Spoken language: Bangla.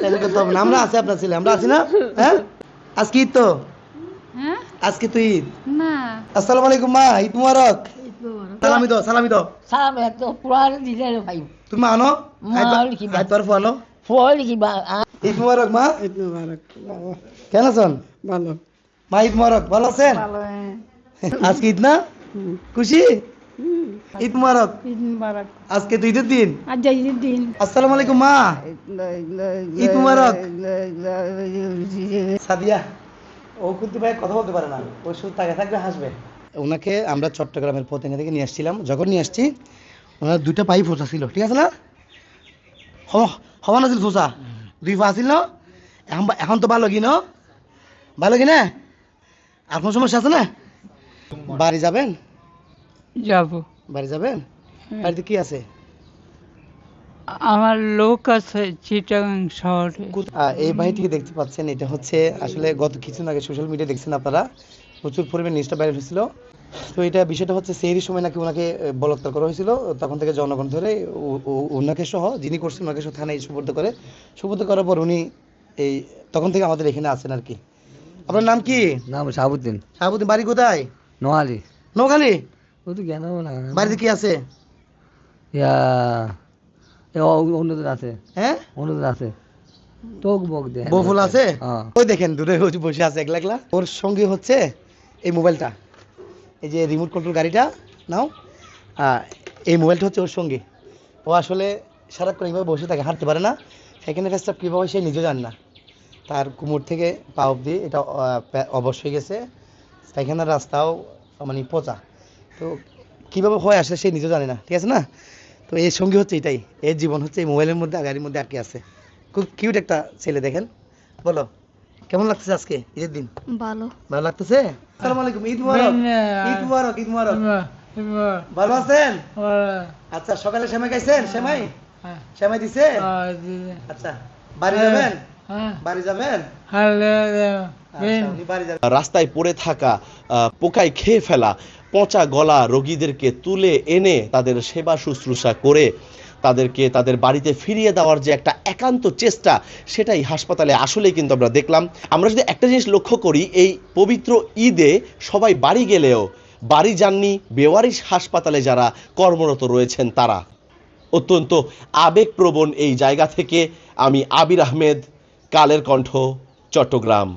তাহলে করতে হবে না। আমরা আছি আপনার ছেলে আমরা আছি না? হ্যাঁ? আজকে ঈদ তো? হ্যাঁ? আজকে তো ঈদ। না। আসসালামু আলাইকুম মা। ঈদ মুবারক। সালামি দাও সালামি দাও। সালাম এত পুরান দিলে ভাই। তুমি আনো মা, কি বা- আইত পারফো আনো ফল। কি বা ঈদ মুবারক মা। ঈদ মুবারক কেন আছেন? ভালো। মা ঈদ মুবারক। ভালো আছেন? আজকে ঈদ না? খুশি? ঈদ মুবারক। ঈদ মুবারক। আজকে তো ঈদের দিন। আজ ঈদের দিন। আসসালামু আলাইকুম মা। ঈদ মুবারক। সাদিয়া ও কিন্তু ভাই কথা বলতে পারে না। ও শুধু তাকে থাকবে হাসবে। ওনাকে আমরা চট্টগ্রামের পতেঙ্গা থেকে নিয়ে আসছিলাম যখন নিয়ে আসছি ওনার দুইটা পাই ফোসা ছিল ঠিক আছে না? হ- হওয়া না ছিল ফোসা দুই পা আছিল না? এখন এখন তো ভালো কি ন? ভালো কি না? আর কোনো সমস্যা আছে না? বাড়ি যাবেন? যাব। বাড়ি যাবেন বাড়িতে কি আছে? আমার লোক আছে চিটাগাং শহরে। এই বাড়িটিকে দেখতে পাচ্ছেন? এটা হচ্ছে আসলে গত কিছুদিন আগে সোশ্যাল মিডিয়া দেখছেন আপনারা। প্রচুর পরিমাণ নিউজটা বাইরে হয়েছিল। তো এটা বিষয়টা হচ্ছে সেই সময় নাকি ওনাকে করা হয়েছিল। তখন থেকে জনগণ ধরে ওনাকে সহ যিনি করছেন ওনাকে সহ থানায় সুপর্দ করে সুপর্দ করার পর উনি এই তখন থেকে আমাদের এখানে আছেন আর কি। আপনার নাম কি? নাম সাবুদ্দিন সাহাবুদ্দিন বাড়ি কোথায়? নোয়ালি নৌখালি ও তো না বাড়িতে কি আছে? ইয়া আছে। হ্যাঁ? আছে। তোক বক দে বউফুল আছে? হ্যাঁ। ওই দেখেন দূরে বসে আছে একলা একলা। ওর সঙ্গে হচ্ছে এই মোবাইলটা। এই যে রিমোট কন্ট্রোল গাড়িটা নাও। এই মোবাইলটা হচ্ছে ওর সঙ্গে। ও আসলে সারাক্ষণ এইভাবে বসে থাকে হাঁটতে পারে না। সেখানে ফেসটা কীভাবে সে নিজে জান না। তার কুমোর থেকে পা অব্দি এটা আহ, পা- অবশ হয়ে গেছে। পায়খানার রাস্তাও মানে পচা। তো কীভাবে হয় আসে সে নিজেও জানে না ঠিক আছে না? তো এর সঙ্গী হচ্ছে এটাই এর জীবন হচ্ছে এই মোবাইলের মধ্যে গাড়ির মধ্যে আটকে আছে। খুব কিউট একটা ছেলে দেখেন। বলো কেমন লাগতেছে আজকে ঈদের দিন? ভালো। ভালো লাগতেছে? আসসালামু আলাইকুম ঈদ মুবারক। ঈদ মুবারক ঈদ মুবারক। ভালো আছেন? আচ্ছা সকালে সেমাই খাইছেন? সেমাই? সেমাই দিছে। আচ্ছা বাড়ি যাবেন? বাড়ি যাবেন? আচ্ছা, রাস্তায় পড়ে থাকা আহ, পোকায় খেয়ে ফেলা পচা গলা রোগীদেরকে তুলে এনে তাদের সেবা শুশ্রূষা করে তাদেরকে তাদের বাড়িতে ফিরিয়ে দেওয়ার যে একটা একান্ত চেষ্টা সেটাই হাসপাতালে আসলেই কিন্তু আমরা দেখলাম। আমরা যদি একটা জিনিস লক্ষ্য করি এই পবিত্র ঈদে সবাই বাড়ি গেলেও বাড়ি যাননি বেওয়ারিশ হাসপাতালে যারা কর্মরত রয়েছেন তারা। অত্যন্ত আবেগপ্রবণ এই জায়গা থেকে আমি আবির আহমেদ কালের কণ্ঠ চট্টগ্রাম।